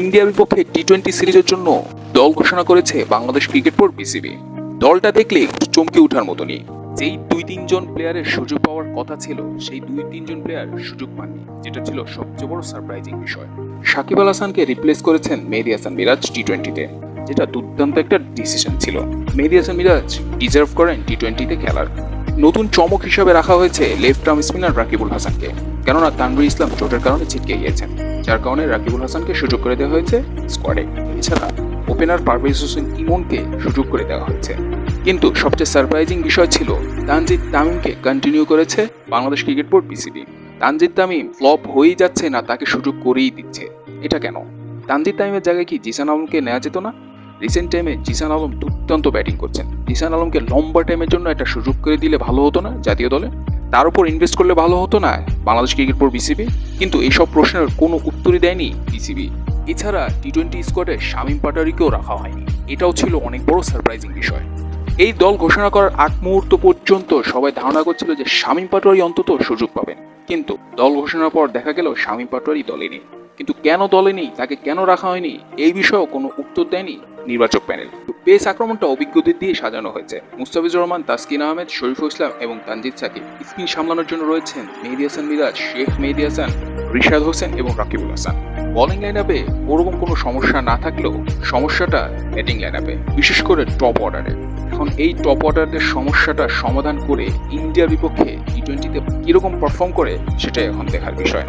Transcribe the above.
ইন্ডিয়ার বিপক্ষে T twenty সিরিজের জন্য দল ঘোষণা করেছে বাংলাদেশ ক্রিকেট বোর্ড বিসিবি। দলটা দেখলে চমকে ওঠার মতনই। যেই দুই তিনজন প্লেয়ারের সুযোগ পাওয়ার কথা ছিল, সেই দুই তিনজন প্লেয়ার সুযোগ পাননি, যেটা ছিল সবচেয়ে বড় সারপ্রাইজিং বিষয়। সাকিব আল হাসানকে রিপ্লেস করেছেন মেহেদি হাসান মিরাজ টি টোয়েন্টিতে যেটা দুর্দান্ত একটা ডিসিশন ছিল। মেহেদি হাসান মিরাজ ডিজার্ভ করেন টি টোয়েন্টিতে খেলার। নতুন চমক হিসাবে রাখা হয়েছে লেফট আর্ম স্পিনার রাকিবুল হাসানকে, কেননা তানভীর ইসলাম চোটের কারণে ছিটকে গিয়েছেন। যার কারণে রাকিবুল হাসানকে সুযোগ করে দেওয়া হয়েছে স্কোয়াডে এছাড়া ওপেনার পারভেজ হোসেন ইমনকে সুযোগ করে দেওয়া হয়েছে। কিন্তু সবচেয়ে সারপ্রাইজিং বিষয় ছিল তানজিদ তামিমকে কন্টিনিউ করেছে Bangladesh cricket board BCB Tanjid Tamim flop হয়েই যাচ্ছে না, তাকে সুযোগ করেই দিচ্ছে। এটা কেন? তানজিদ তামিমের জায়গায় কি জিসান আলমকে নেওয়া যেত না? রিসেন্ট টাইমে জিসান আলম দুর্দান্ত ব্যাটিং করছেন। জিসান আলমকে লম্বা টাইমের জন্য একটা সুযোগ করে দিলে ভালো হতো না জাতীয় দলে। তার উপর ইনভেস্ট করলে ভালো হতো না? বাংলাদেশ ক্রিকেট বোর্ড বিসিবি কিন্তু এইসব প্রশ্নের কোনো উত্তরই দেয়নি বিসিবি এছাড়া টি টোয়েন্টি স্কোয়াডে শামীম পাটারিকেও রাখা হয়নি। এটাও ছিল অনেক বড় সারপ্রাইজিং বিষয়। এই দল ঘোষণা করার আগ মুহূর্ত পর্যন্ত সবাই ধারণা করছিল যে শামীম পাটোয়ারি অন্তত সুযোগ পাবেন। কিন্তু দল ঘোষণার পর দেখা গেল শামীম পাটোয়ারি দলে নেই। কিন্তু কেন দলে নেই? তাকে কেন রাখা হয়নি? এই বিষয়েও কোনো উত্তর দেয়নি নির্বাচক প্যানেল। পেস আক্রমণটা অভিজ্ঞদের দিয়ে সাজানো হয়েছে। মুস্তাফিজুর রহমান, তাসকিন আহমেদ, শরীফুল ইসলাম এবং তানজিদ সাকিব। স্পিন সামলানোর জন্য রয়েছেন মেহেদি হাসান মিরাজ, শেখ মেহেদি হাসান, রিশাদ হোসেন এবং রাকিবুল হাসান। বোলিং লাইন আপে ওরকম কোনো সমস্যা না থাকলেও সমস্যাটা ব্যাটিং লাইন আপে বিশেষ করে টপ অর্ডারে এখন এই টপ অর্ডারদের সমস্যাটা সমাধান করে ইন্ডিয়ার বিপক্ষে টি টোয়েন্টিতে কীরকম পারফর্ম করে, সেটাই এখন দেখার বিষয়।